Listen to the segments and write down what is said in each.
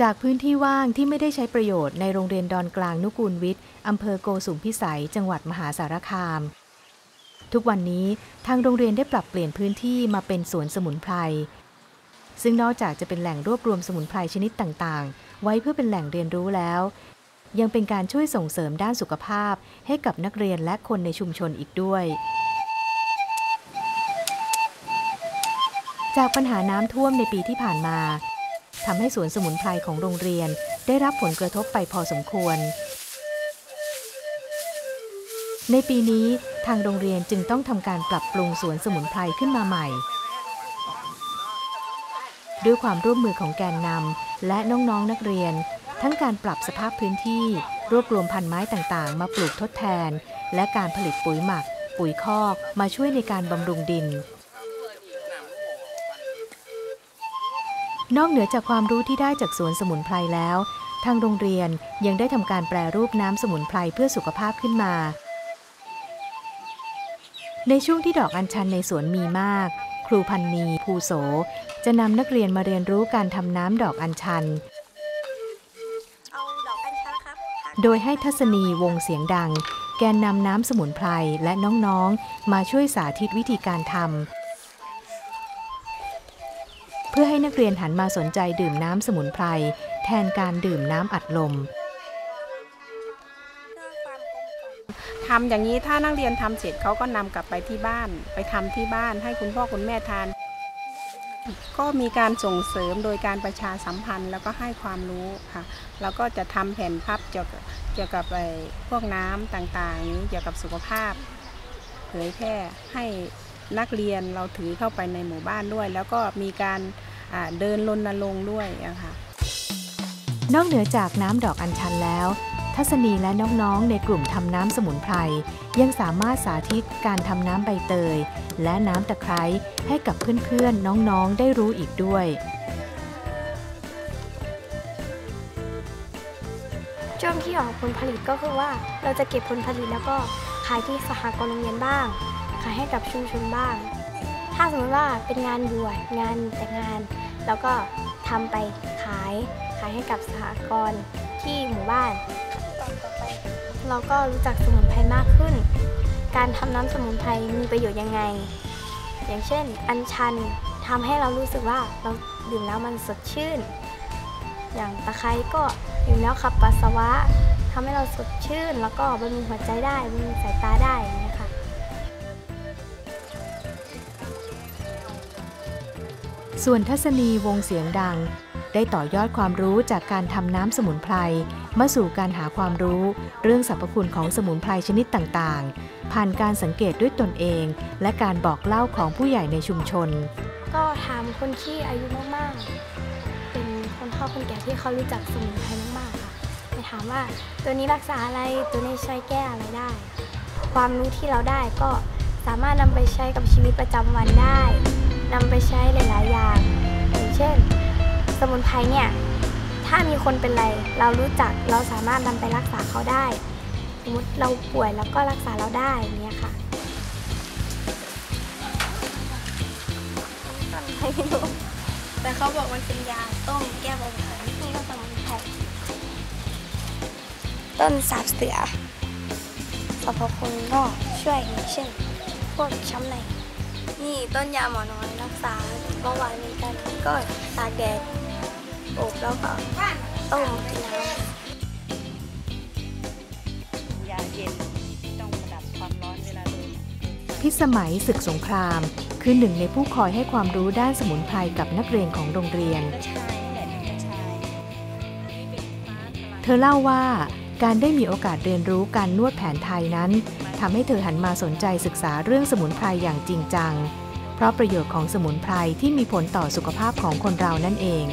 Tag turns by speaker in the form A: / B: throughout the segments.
A: จากพื้นที่ว่างที่ไม่ได้ใช้ประโยชน์ในโรงเรียนดอนกลางนุกูลวิทย์อำเภอโกสุมพิสัย จังหวัดมหาสารคาม ทุกวันนี้ทางโรงเรียนได้ปรับเปลี่ยนพื้นที่มาเป็นสวนสมุนไพร ซึ่งนอกจากจะเป็นแหล่งรวบรวมสมุนไพรชนิดต่างๆ ไว้เพื่อเป็นแหล่งเรียนรู้แล้ว ยังเป็นการช่วยส่งเสริมด้านสุขภาพ ให้กับนักเรียนและคนในชุมชนอีกด้วยจากปัญหาน้ำท่วมในปีที่ผ่านมา ทำให้สวนสมุนไพรของโรงเรียนได้รับผลกระทบไปพอสมควร ในปีนี้ทางโรงเรียนจึงต้องทำการปรับปรุงสวนสมุนไพรขึ้นมาใหม่ ด้วยความร่วมมือของแกนนำและน้องๆนนักเรียน ทั้งการปรับสภาพพื้นที่ รวบรวมพันไม้ต่างๆ มาปลูกทดแทน และการผลิตปุ๋ยหมัก ปุ๋ยคอกมาช่วยในการบำรุงดิน นอกเหนือจากความรู้ที่ได้จากสวนสมุนไพรแล้ว ทางโรงเรียนยังได้ทำการแปรรูปน้ำสมุนไพรเพื่อสุขภาพขึ้นมา ในช่วงที่ดอกอัญชันในสวนมีมาก ครูพันนีภูโส จะนำนักเรียนมาเรียนรู้การทำน้ำดอกอัญชัน โดยให้ทัศนีวงเสียงดัง แกนนำน้ำสมุนไพรและน้องๆ มาช่วยสาธิตวิธีการทำ เพื่อให้นักเรียนหันมาสนใจดื่มน้ำสมุนไพร แทนการดื่มน้ำอัดลม
B: ทำอย่างนี้ถ้านักเรียนทำเสร็จเขาก็นำกลับไปที่บ้าน ไปทำที่บ้านให้คุณพ่อคุณแม่ทาน ก็มีการส่งเสริมโดยการประชาสัมพันธ์แล้วก็ให้ความรู้ค่ะแล้วก็จะทำแผ่นพับเกี่ยวกับเกี่ยวกับไอ้พวกน้ำต่างๆนี้เกี่ยวกับสุขภาพ เผยแพร่ให้ นักเรียนเราถือเข้าไปในหมู่บ้านด้วย แล้วก็มีการอ่าเดินรณรงค์ด้วยอะค่ะ
A: นอกเหนือจากน้ำดอกอัญชันแล้ว ทัศนีและน้องๆในกลุ่มทำน้ำสมุนไพรยังสามารถสาธิตการทำน้ำใบเตย และน้ำตะไคร้ให้กับเพื่อนๆน้องๆได้รู้อีกด้วย
C: ช่วงที่ออกผลผลิตก็คือว่าเราจะเก็บผลผลิตแล้วก็ขายที่สหกรณ์โรงเรียนบ้าง ขายให้กับชุมชนบ้าง ถ้าสมมติว่าเป็นงานบวชงานแต่งงาน แล้วก็ทำไปขายขายให้กับสหกรณ์ที่หมู่บ้าน เราก็รู้จักสมุนไพรมากขึ้น การทำน้ำสมุนไพรมีประโยชน์ยังไง อย่างเช่น อัญชันทำให้เรารู้สึกว่าเราดื่มแล้วมันสดชื่น อย่างตะไคร้ก็ดื่มแล้วขับปัสสาวะทำให้เราสดชื่น แล้วก็บำรุงหัวใจได้บำรุงสายตาได้
A: ส่วนทัศนีวงเสียงดัง ได้ต่อยอดความรู้จากการทำน้ำสมุนไพรมาสู่การหาความรู้เรื่องสรรพคุณของสมุนไพรชนิดต่างๆ ผ่านการสังเกตด้วยตนเอง และการบอกเล่าของผู้ใหญ่ในชุมชน
C: ก็ถามคนที่อายุมากๆ เป็นคนเฒ่าคนแก่ที่เขารู้จักสมุนไพรมากๆค่ะไปถามว่าตัวนี้รักษาอะไรตัวนี้ใช้แก้อะไรได้ ความรู้ที่เราได้ก็สามารถนำไปใช้กับชีวิตประจำวันได้ นำไปใช้หลาย ๆ อย่าง อย่างเช่น สมุนไพรเนี่ย ถ้ามีคนเป็นไร เรารู้จักเราสามารถนำไปรักษาเขาได้ สมมติเราป่วยแล้วก็รักษาเราได้อย่างเงี้ยค่ะไม่รู้แต่เขาบอกมันเป็นยาต้มแก้เบาหวานนี่ก็สมุนไพรต้นสาบเสือสรรพคุณก็ช่วยอย่างเช่น พวกช้ำใน นี่ต้นยาหมอน้อยรักษาเบาหวานเหมือนกันก็ตากแดดอบแล้วก็ต้มกินน้ำ
D: ยาเย็นต้องระดับความร้อนเวลาโดน
A: พิสมัยศึกสงคราม คือหนึ่งในผู้คอยให้ความรู้ด้านสมุนไพรกับนักเรียนของโรงเรียน
D: เธ
A: อเล่าว่าการได้มีโอกาสเรียนรู้การนวดแผนไทยนั้น ทำให้เธอหันมาสนใจศึกษาเรื่องสมุนไพรอย่างจริงจัง เพราะประโยชน์ของสมุนไพรที่มีผลต่อสุขภาพของคนเรานั่นเอง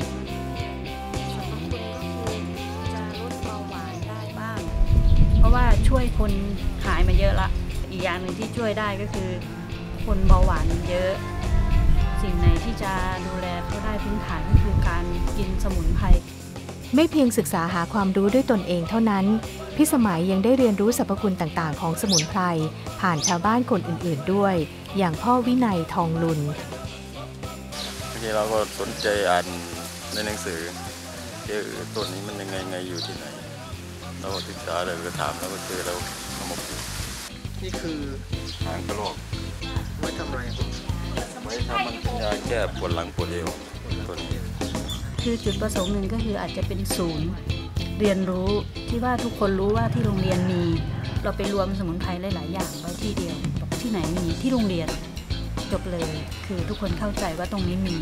B: จะลดเบาหวานได้บ้างเพราะว่าช่วยคนหายมาเยอะละ อีกอย่างหนึ่งที่ช่วยได้ก็คือ คนเบาหวานเยอะ สิ่งไหนที่จะดูแลเขาได้พื้นฐานก็คือการกินสมุนไพร
A: ไม่เพียงศึกษาหาความรู้ด้วยตนเองเท่านั้น พิสมัยยังได้เรียนรู้สรรพคุณต่างๆ ของสมุนไพร ผ่านชาวบ้านคนอื่นๆด้วย อย่างพ่อวินัยทองลุน
E: บางทีเราก็สนใจอ่านในหนังสือเอ๊ะต้นนี้มันยังไงไงอยู่ที่ไหน เราก็ศึกษาเลยก็ถามแล้วก็เจอแล้วเอามาปลูก
F: นี่คือ
E: หางกระรอก
F: ไว้ทำอะไรครับ
E: ไว้ทำมันเป็นยาแก้ปวดหลังปวดเอวตัวนี้
G: คือจุดประสงค์หนึ่งก็คืออาจจะเป็นศูนย์ เรียนรู้ที่ว่าทุกคนรู้ว่าที่โรงเรียนมี เราไปรวมสมุนไพรหลาย ๆ อย่างไว้ที่เดียวบอกที่ไหนมีที่โรงเรียนจบเลย คือทุกคนเข้าใจว่าตรงนี้มี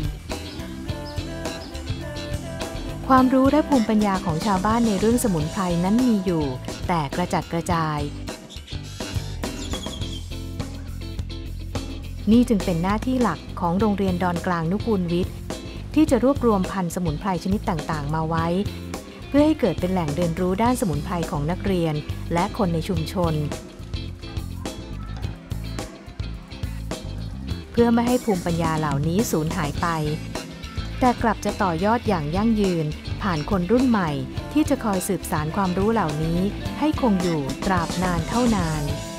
A: ความรู้และภูมิปัญญาของชาวบ้านในเรื่องสมุนไพรนั้นมีอยู่ แต่กระจัดกระจาย นี่จึงเป็นหน้าที่หลักของโรงเรียนดอนกลางนุกูลวิทย์ที่จะรวบรวมพันธุ์สมุนไพรชนิดต่าง ๆ มาไว้ พื่อให้เกิดเป็นแหล่งเรียนรู้ด้านสมุนไพรของนักเรียน และคนในชุมชน เพื่อไม่ให้ภูมิปัญญาเหล่านี้สูญหายไป แต่กลับจะต่อยอดอย่างยั่งยืน ผ่านคนรุ่นใหม่ ที่จะคอยสืบสารความรู้เหล่านี้ ให้คงอยู่ตราบนานเท่านาน
C: เมื่อฉัน